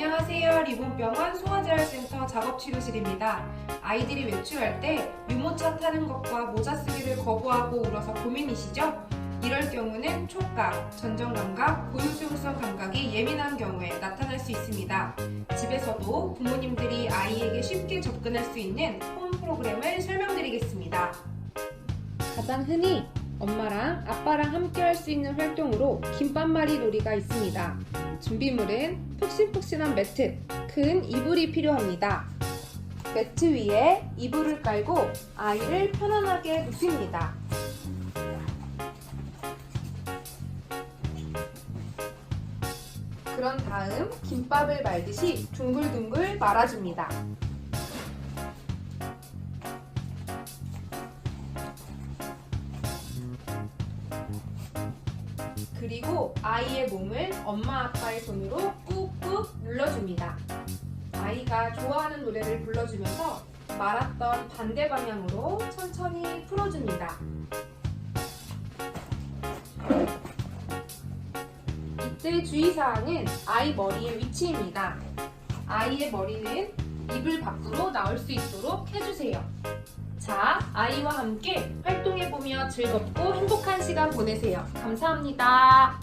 안녕하세요. 리본병원 소아재활센터 작업치료실입니다. 아이들이 외출할 때 유모차 타는 것과 모자 쓰기를 거부하고 울어서 고민이시죠? 이럴 경우는 촉각, 전정감각, 고유수용성 감각이 예민한 경우에 나타날 수 있습니다. 집에서도 부모님들이 아이에게 쉽게 접근할 수 있는 홈 프로그램을 설명드리겠습니다. 가장 흔히 엄마랑 아빠랑 함께 할 수 있는 활동으로 김밥말이 놀이가 있습니다. 준비물은 푹신푹신한 매트, 큰 이불이 필요합니다. 매트 위에 이불을 깔고 아이를 편안하게 눕힙니다. 그런 다음 김밥을 말듯이 둥글둥글 말아줍니다. 그리고 아이의 몸을 엄마 아빠의 손으로 꾹꾹 눌러줍니다. 아이가 좋아하는 노래를 불러주면서 말았던 반대 방향으로 천천히 풀어줍니다. 이때 주의사항은 아이 머리의 위치입니다. 아이의 머리는 이불 밖으로 나올 수 있도록 해주세요. 자, 아이와 함께 활동 즐겁고 행복한 시간 보내세요. 감사합니다.